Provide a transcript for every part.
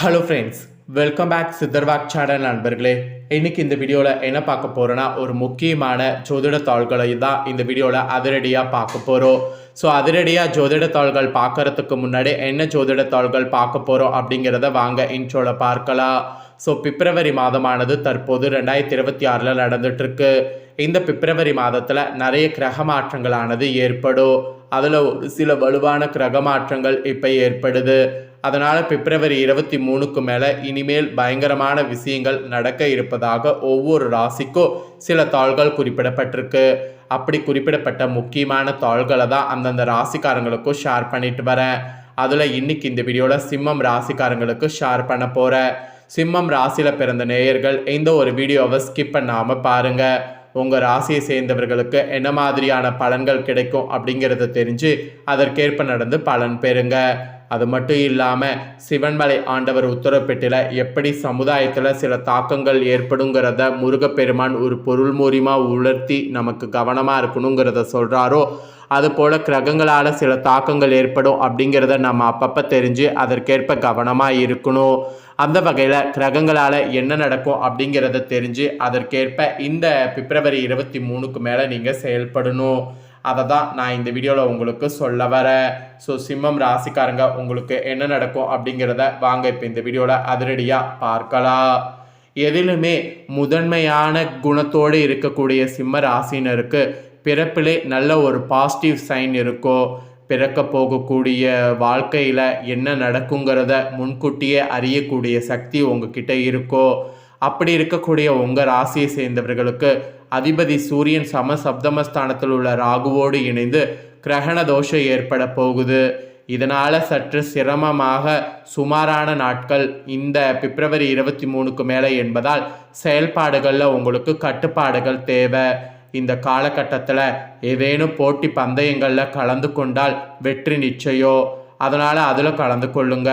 Hello friends welcome back சித்தர்வாக் channel நண்பர்களே. இன்னைக்கு இந்த வீடியோவில் என்ன பார்க்க போகிறோன்னா ஒரு முக்கியமான ஜோதிட தாள்களை தான் இந்த வீடியோவில் அதிரடியாக பார்க்க போகிறோம் ஸோ அதிரடியாக ஜோதிட தாள்கள் பார்க்கறதுக்கு முன்னாடி என்ன ஜோதிட தாள்கள் பார்க்க போகிறோம் அப்படிங்கிறத வாங்க இன்ட்ரோவில் பார்க்கலாம். ஸோ பிப்ரவரி மாதமானது தற்போது ரெண்டாயிரத்தி இருபத்தி ஆறில் நடந்துட்டுருக்கு. இந்த பிப்ரவரி மாதத்தில் நிறைய கிரக மாற்றங்களானது ஏற்படும். அதில் ஒரு சில வலுவான கிரக மாற்றங்கள் இப்போ ஏற்படுது. அதனால் பிப்ரவரி இருபத்தி மூணுக்கு மேலே இனிமேல் பயங்கரமான விஷயங்கள் நடக்க இருப்பதாக ஒவ்வொரு ராசிக்கும் சில தாள்கள் குறிப்பிடப்பட்டிருக்கு. அப்படி குறிப்பிடப்பட்ட முக்கியமான தாள்களை தான் அந்தந்த ராசிக்காரங்களுக்கும் ஷேர் பண்ணிட்டு வரேன். அதில் இன்னைக்கு இந்த வீடியோவில் சிம்மம் ராசிக்காரங்களுக்கு ஷேர் பண்ண போகிறேன் சிம்மம் ராசியில் பிறந்த நேயர்கள் இந்த ஒரு வீடியோவை ஸ்கிப் பண்ணாமல் பாருங்கள் உங்கள் ராசியை சேர்ந்தவர்களுக்கு என்ன மாதிரியான பலன்கள் கிடைக்கும் அப்படிங்கிறத தெரிஞ்சு அதற்கேற்ப நடந்து பலன் பெறுங்க. அது மட்டும் இல்லாமல் சிவன்மலை ஆண்டவர் உத்தரப்பெட்டில் எப்படி சமுதாயத்தில் சில தாக்கங்கள் ஏற்படுங்கிறத முருகப்பெருமான் ஒரு பொருள் மூலியமாக உணர்த்தி நமக்கு கவனமாக இருக்கணுங்கிறத சொல்கிறாரோ அதுபோல் கிரகங்களால் சில தாக்கங்கள் ஏற்படும் அப்படிங்கிறத நம்ம அப்பப்போ தெரிஞ்சு அதற்கேற்ப கவனமாக இருக்கணும். அந்த வகையில் கிரகங்களால் என்ன நடக்கும் அப்படிங்கிறத தெரிஞ்சு அதற்கேற்ப இந்த பிப்ரவரி இருபத்தி மூணுக்கு மேலே நீங்கள் செயல்படணும். அதை தான் நான் இந்த வீடியோவில் உங்களுக்கு சொல்ல வரேன். ஸோ சிம்மம் ராசிக்காரங்க உங்களுக்கு என்ன நடக்கும் அப்படிங்கிறத வாங்க இப்போ இந்த வீடியோவில் அதிரடியாக பார்க்கலாம். எதிலுமே முதன்மையான குணத்தோடு இருக்கக்கூடிய சிம்ம ராசினருக்கு பிறப்பிலே நல்ல ஒரு பாசிட்டிவ் சைன் இருக்கோ பிறக்க போகக்கூடிய வாழ்க்கையில் என்ன நடக்குங்கிறத முன்கூட்டியே அறியக்கூடிய சக்தி உங்ககிட்ட இருக்கோ அப்படி இருக்கக்கூடிய உங்கள் ராசியை சேர்ந்தவர்களுக்கு அதிபதி சூரியன் சம சப்தமஸ்தானத்தில் உள்ள ராகுவோடு இணைந்து கிரகண தோஷம் ஏற்பட போகுது. இதனால் சற்று சிரமமாக சுமாரான நாட்கள் இந்த பிப்ரவரி இருபத்தி மூணுக்கு மேலே என்பதால் செயல்பாடுகளில் உங்களுக்கு கட்டுப்பாடுகள் தேவை. இந்த காலகட்டத்தில் ஏதேனும் போட்டி பந்தயங்களில் கலந்து கொண்டால் வெற்றி நிச்சயம் அதனால் அதில் கலந்து கொள்ளுங்க.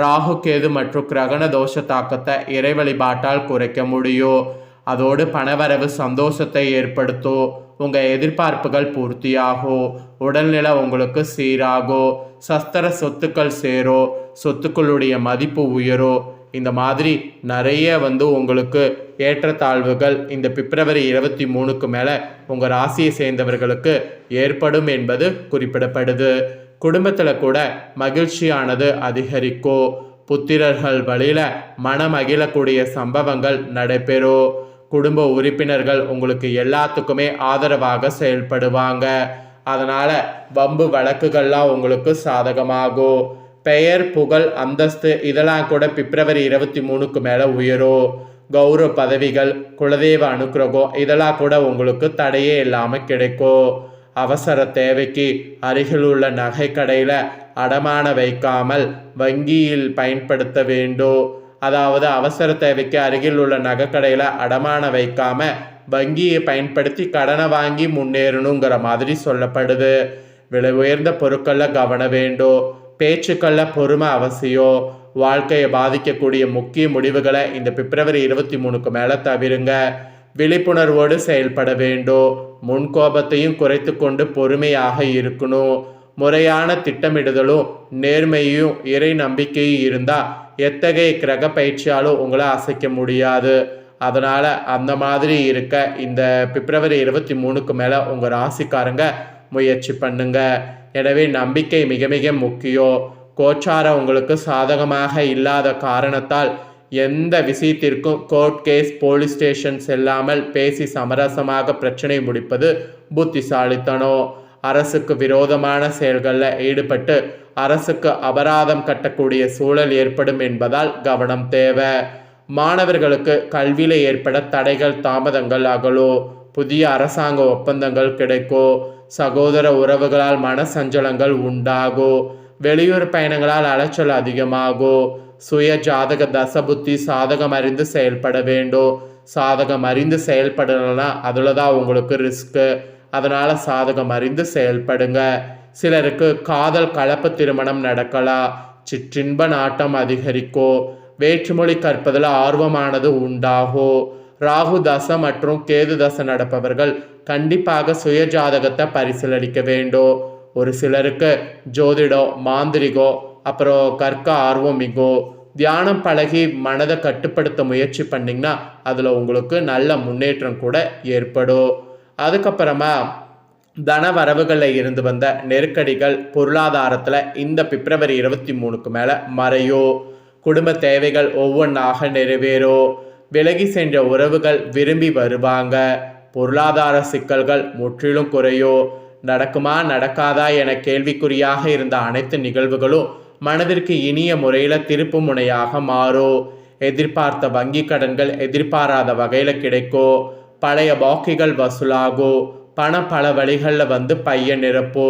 ராகு கேது மற்றும் கிரகண தோஷ தாக்கத்தை இறை வழிபாட்டால் குறைக்க முடியும். அதோடு பணவரவு சந்தோஷத்தை ஏற்படுத்தும் உங்கள் எதிர்பார்ப்புகள் பூர்த்தியாகும் உடல்நிலை உங்களுக்கு சீராகோ. சஸ்திர சொத்துக்கள் சேரோ. சொத்துக்களுடைய மதிப்பு உயரோ. இந்த மாதிரி நிறைய வந்து உங்களுக்கு ஏற்றத்தாழ்வுகள் இந்த பிப்ரவரி இருபத்தி மூணுக்கு மேலே உங்கள் ராசியை சேர்ந்தவர்களுக்கு ஏற்படும் என்பது குறிப்பிடப்படுது. குடும்பத்தில் கூட மகிழ்ச்சியானது அதிகரிக்கோ. புத்திரர்கள் வழியில் மனமகிழக்கூடிய சம்பவங்கள் நடைபெறும் குடும்ப உறுப்பினர்கள் உங்களுக்கு எல்லாத்துக்குமே ஆதரவாக செயல்படுவாங்க. அதனால் வம்பு வழக்குகள்லாம் உங்களுக்கு சாதகமாகும். பெயர் புகழ் அந்தஸ்து இதெல்லாம் கூட பிப்ரவரி இருபத்தி மூணுக்கு மேலே உயரும். கௌரவ பதவிகள் குலதெய்வ அனுக்கிரகம் இதெல்லாம் கூட உங்களுக்கு தடையே இல்லாமல் கிடைக்கும். அவசர தேவைக்கு அருகில் உள்ள நகைக்கடையில் அடமான வைக்காமல் வங்கியில் பயன்படுத்த வேண்டும். அதாவது அவசர தேவைக்கு அருகில் உள்ள நகைக்கடையில் அடமான வைக்காம வங்கியை பயன்படுத்தி கடனை வாங்கி முன்னேறணுங்கிற மாதிரி சொல்லப்படுது. விலை உயர்ந்த பொருட்களில் கவனம் வேண்டும் பேச்சுக்களில் பொறுமை அவசியம் வாழ்க்கையை பாதிக்கக்கூடிய முக்கிய முடிவுகளை இந்த பிப்ரவரி இருபத்தி மூணுக்கு மேலே தவிருங்க. விழிப்புணர்வோடு செயல்பட வேண்டும் முன்கோபத்தையும் குறைத்து கொண்டு பொறுமையாக இருக்கணும். முறையான திட்டமிடுதலும் நேர்மையும் இறை நம்பிக்கையும் இருந்தால் எத்தகைய கிரக பயிற்சியாலும் உங்களை அசைக்க முடியாது. அதனால் அந்த மாதிரி இருக்க இந்த பிப்ரவரி இருபத்தி மூணுக்கு மேலே உங்கள் ராசிக்காரங்க முயற்சி பண்ணுங்க. எனவே நம்பிக்கை மிக மிக முக்கியம். கோச்சாரம் உங்களுக்கு சாதகமாக இல்லாத காரணத்தால் எந்த விஷயத்திற்கும் கோர்ட் கேஸ் போலீஸ் ஸ்டேஷன் செல்லாமல் பேசி சமரசமாக பிரச்சனை முடிப்பது புத்திசாலித்தனம். அரசுக்கு விரோதமான செயல்களில் ஈடுபட்டு அரசுக்கு அபராதம் கட்டக்கூடிய சூழல் ஏற்படும் என்பதால் கவனம் தேவை. மாணவர்களுக்கு கல்வியில் ஏற்பட தடைகள் தாமதங்கள் அகலோ புதிய அரசாங்க ஒப்பந்தங்கள் கிடைக்கும் சகோதர உறவுகளால் மன சஞ்சலங்கள் உண்டாகும் வெளியூர் பயணங்களால் அலைச்சல் அதிகமாகும் சுய ஜாதக தசபுத்தி சாதகம் அறிந்து செயல்பட வேண்டும் சாதகம் அறிந்து செயல்படலைன்னா அதில் தான் உங்களுக்கு ரிஸ்க்கு அதனால் சாதகம் அறிந்து செயல்படுங்க. சிலருக்கு காதல் கலப்பு திருமணம் நடக்கலாம் சிற்றின்ப நாட்டம் அதிகரிக்கோ. வேற்றுமொழி கற்பதில் ஆர்வமானது உண்டாகும் ராகு தசை மற்றும் கேது தசை நடப்பவர்கள் கண்டிப்பாக சுய ஜாதகத்தை பரிசீலனிக்க வேண்டும் ஒரு சிலருக்கு ஜோதிடம் மாந்திரிகோ அப்புறம் கற்க ஆர்வம் தியானம் பழகி மனதை கட்டுப்படுத்த முயற்சி பண்ணிங்கன்னா அதில் உங்களுக்கு நல்ல முன்னேற்றம் கூட ஏற்படும். அதுக்கப்புறமா தன வரவுகளில் இருந்து வந்த நெருக்கடிகள் பொருளாதாரத்தில் இந்த பிப்ரவரி இருபத்தி மூணுக்கு மேலே மறையோ குடும்ப தேவைகள் ஒவ்வொன்றாக நிறைவேறும் விலகி சென்ற உறவுகள் விரும்பி வருவாங்க பொருளாதார சிக்கல்கள் முற்றிலும் குறையோ நடக்குமா நடக்காதா என கேள்விக்குறியாக இருந்த அனைத்து நிகழ்வுகளும் மனதிற்கு இனிய முறையில் திருப்பு முனையாக மாறும் எதிர்பார்த்த வங்கி கடன்கள் எதிர்பாராத வகையில் கிடைக்கும் பழைய பாக்கிகள் வசூலாகும் பணம் பல வழிகளில் வந்து பைய நிரப்போ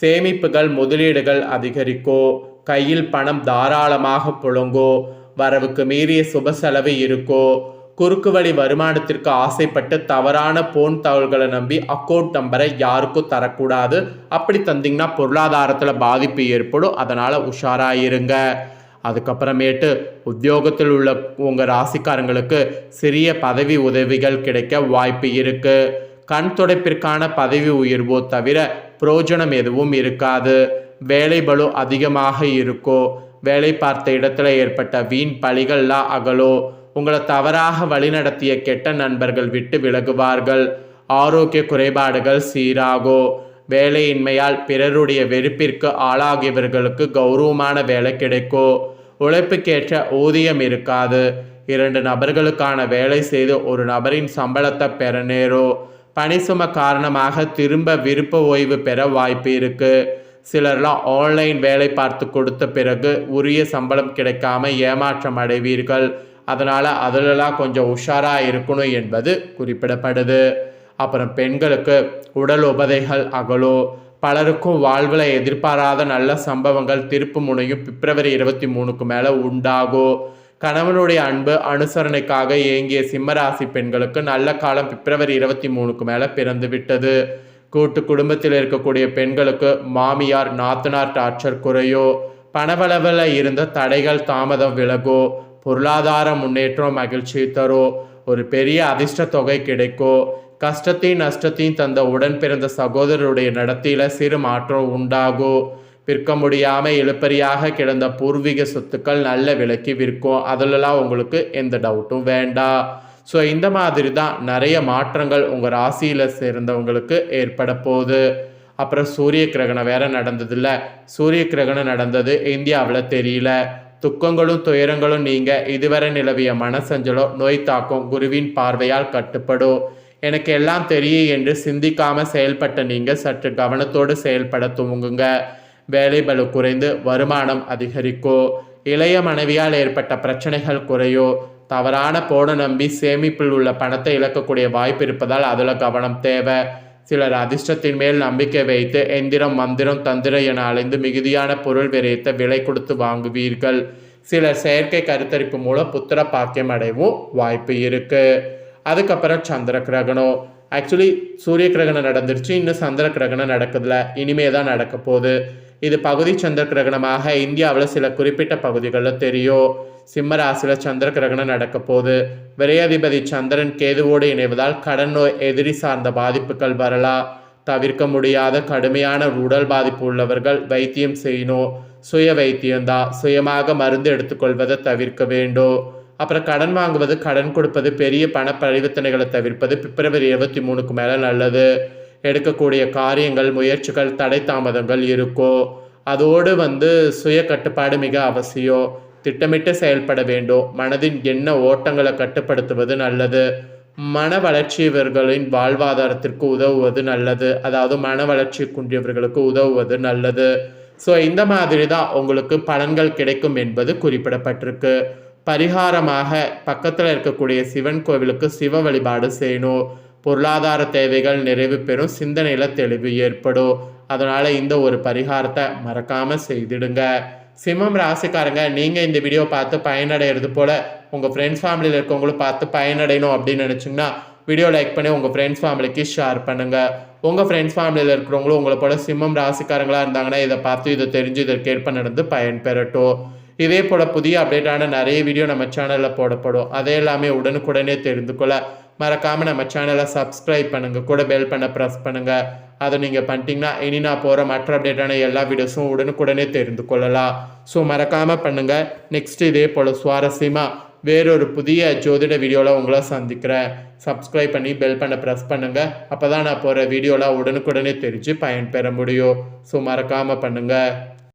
சேமிப்புகள் முதலீடுகள் அதிகரிக்கோ கையில் பணம் தாராளமாக புழுங்கும் வரவுக்கு மீறிய சுப செலவு இருக்கோ குறுக்கு வழி வருமானத்திற்கு ஆசைப்பட்டு தவறான போன் தகவல்களை நம்பி அக்கௌண்ட் நம்பரை யாருக்கும் தரக்கூடாது. அப்படி தந்தீங்கன்னா பொருளாதாரத்தில் பாதிப்பு ஏற்படும். அதனால் உஷாராயிருங்க அதுக்கப்புறமேட்டு உத்தியோகத்தில் உள்ள உங்கள் ராசிக்காரங்களுக்கு சிறிய பதவி உதவிகள் கிடைக்க வாய்ப்பு இருக்குது கண் துடைப்பிற்கான பதவி உயர்வோ தவிர புரோஜனம் எதுவும் இருக்காது. வேலை பலு அதிகமாக இருக்கோ வேலை பார்த்த இடத்துல ஏற்பட்ட வீண் பழிகள்லாம் அகலோ உங்களை தவறாக வழிநடத்திய கெட்ட நண்பர்கள் விட்டு விலகுவார்கள். ஆரோக்கிய குறைபாடுகள் சீராகோ வேலையின்மையால் பிறருடைய வெறுப்பிற்கு ஆளாகியவர்களுக்கு கௌரவமான வேலை கிடைக்கும் உழைப்புக்கேற்ற ஊதியம் இருக்காது. இரண்டு நபர்களுக்கான வேலை செய்து ஒரு நபரின் சம்பளத்தை பெற நேரோ? பணி சும காரணமாக திரும்ப விருப்ப ஓய்வு பெற வாய்ப்பு இருக்குது சிலர்லாம் ஆன்லைன் வேலை பார்த்து கொடுத்த பிறகு உரிய சம்பளம் கிடைக்காம ஏமாற்றம் அடைவீர்கள். அதனால் அதிலெல்லாம் கொஞ்சம் உஷாராக இருக்கணும் என்பது குறிப்பிடப்படுது. அப்புறம் பெண்களுக்கு உடல் உபதைகள் அகலோ? பலருக்கும் வாழ்வில் எதிர்பாராத நல்ல சம்பவங்கள் திருப்பு முனையும் பிப்ரவரி இருபத்தி மூணுக்கு மேலே உண்டாகும் கணவனுடைய அன்பு அனுசரணைக்காக ஏங்கிய சிம்மராசி பெண்களுக்கு நல்ல காலம் பிப்ரவரி இருபத்தி மூணுக்கு மேலே பிறந்து விட்டது. கூட்டு குடும்பத்தில் இருக்கக்கூடிய பெண்களுக்கு மாமியார் நாத்தனார் டார்ச்சர் குறையோ? பணவளவில் இருந்த தடைகள் தாமதம் விலகோ? பொருளாதார முன்னேற்றம் மகிழ்ச்சி தரும் ஒரு பெரிய அதிர்ஷ்ட தொகை கிடைக்கும் கஷ்டத்தையும் நஷ்டத்தையும் தந்த உடன் பிறந்த சகோதரருடைய நடத்தையில் சிறு மாற்றம் உண்டாகும் விற்க முடியாமல் இழுப்பறியாக கிடந்த பூர்வீக சொத்துக்கள் நல்ல விலைக்கு விற்கும். அதிலெல்லாம் உங்களுக்கு எந்த டவுட்டும் வேண்டாம் ஸோ இந்த மாதிரி தான் நிறைய மாற்றங்கள் உங்கள் ராசியில் சேர்ந்தவங்களுக்கு ஏற்பட போகுது. அப்புறம் சூரிய கிரகணம் வேற நடந்ததில்ல. சூரிய கிரகணம் நடந்தது இந்தியாவில் தெரியல. துக்கங்களும் துயரங்களும் நீங்க இதுவரை நிலவிய மனசஞ்சலோ நோய் தாக்கம் குருவின் பார்வையால் கட்டுப்படும். எனக்கு எல்லாம் தெரியும் என்று சிந்திக்காம செயல்பட்ட நீங்க சற்று கவனத்தோடு செயல்பட துவங்குங்க. வேலை பலு குறைந்து வருமானம் அதிகரிக்கோ. இளைய மனைவியால் ஏற்பட்ட பிரச்சனைகள் குறையோ. தவறான போட நம்பி சேமிப்பில் உள்ள பணத்தை இழக்கக்கூடிய வாய்ப்பு இருப்பதால் அதில் கவனம் தேவை. சிலர் அதிர்ஷ்டத்தின் மேல் நம்பிக்கை வைத்து எந்திரம் மந்திரம் தந்திரம் என அலைந்து மிகுதியான பொருள் விரைத்த விலை கொடுத்து வாங்குவீர்கள். சிலர் செயற்கை கருத்தரிப்பு மூலம் புத்திர பாக்கியம் அடையவும் வாய்ப்பு இருக்குது அதுக்கப்புறம் சந்திர கிரகணம் ஆக்சுவலி சூரிய கிரகணம் நடந்துருச்சு. இன்னும் சந்திர கிரகணம் நடக்குதுல இனிமே தான் நடக்க போகுது. இது பகுதி சந்திர கிரகணமாக இந்தியாவில் சில குறிப்பிட்ட பகுதிகளில் தெரியும். சிம்ம ராசியில் சந்திர கிரகணம் நடக்க போகுது. விரையாதிபதி சந்திரன் கேதுவோடு இணைவதால் கடன் நோய் எதிரி சார்ந்த பாதிப்புகள் வரலாம். தவிர்க்க முடியாத கடுமையான உடல் பாதிப்பு உள்ளவர்கள் வைத்தியம் செய்யணும். சுய வைத்தியம்தான். சுயமாக மருந்து எடுத்துக்கொள்வதை தவிர்க்க வேண்டும். அப்புறம் கடன் வாங்குவது கடன் கொடுப்பது பெரிய பண பரிவர்த்தனைகளை தவிர்ப்பது பிப்ரவரி இருபத்தி மூணுக்கு மேலே நல்லது. எடுக்கக்கூடிய காரியங்கள் முயற்சிகள் தடை தாமதங்கள் இருக்கும் அதோடு வந்து சுய கட்டுப்பாடு மிக அவசியம் திட்டமிட்டு செயல்பட வேண்டும் மனதின் எண்ண ஓட்டங்களை கட்டுப்படுத்துவது நல்லது. மன வளர்ச்சியவர்களின் வாழ்வாதாரத்திற்கு உதவுவது நல்லது. அதாவது மன வளர்ச்சி குன்றியவர்களுக்கு உதவுவது நல்லது. ஸோ இந்த மாதிரி தான் உங்களுக்கு பலன்கள் கிடைக்கும் என்பது குறிப்பிடப்பட்டிருக்கு. பரிகாரமாக பக்கத்தில் இருக்கக்கூடிய சிவன் கோவிலுக்கு சிவ வழிபாடு செய்யணும். பொருளாதார தேவைகள் நிறைவு பெறும். சிந்தனையில் தெளிவு ஏற்படும். அதனால் இந்த ஒரு பரிகாரத்தை மறக்காமல் செய்திடுங்க. சிம்மம் ராசிக்காரங்க நீங்கள் இந்த வீடியோ பார்த்து பயனடைகிறது போல் உங்கள் ஃப்ரெண்ட்ஸ் ஃபேமிலியில் இருக்கவங்களும் பார்த்து பயனடையணும் அப்படின்னு நினச்சிங்கன்னா வீடியோ லைக் பண்ணி உங்கள் ஃப்ரெண்ட்ஸ் ஃபேமிலிக்கு ஷேர் பண்ணுங்கள் உங்கள் ஃப்ரெண்ட்ஸ் ஃபேமிலியில் இருக்கிறவங்களும் உங்களை போல சிம்மம் ராசிக்காரங்களாக இருந்தாங்கன்னா இதை பார்த்து இதை தெரிஞ்சு இதற்கேற்ப நடந்து பயன் பெறட்டும் இதே போல் புதிய அப்டேட்டான நிறைய வீடியோ நம்ம சேனலில் போடப்படும். அதே எல்லாமே உடனுக்குடனே தெரிந்து கொள்ள மறக்காமல் நம்ம சேனலை சப்ஸ்கிரைப் பண்ணுங்கள் கூட பெல் பண்ண ப்ரெஸ் பண்ணுங்கள் அதை நீங்கள் பண்ணிட்டீங்கன்னா இனி நான் போகிற மற்ற அப்டேட்டான எல்லா வீடியோஸும் உடனுக்குடனே தெரிந்து கொள்ளலாம். ஸோ மறக்காமல் பண்ணுங்கள் நெக்ஸ்ட் இதே போல் சுவாரஸ்யமாக வேறொரு புதிய ஜோதிட வீடியோவில் உங்களை சந்திக்கிறேன். சப்ஸ்கிரைப் பண்ணி பெல் பண்ண ப்ரெஸ் பண்ணுங்கள் அப்போ தான் நான் போகிற வீடியோலாம் உடனுக்குடனே தெரிஞ்சு பயன்பெற முடியும். ஸோ மறக்காமல் பண்ணுங்கள்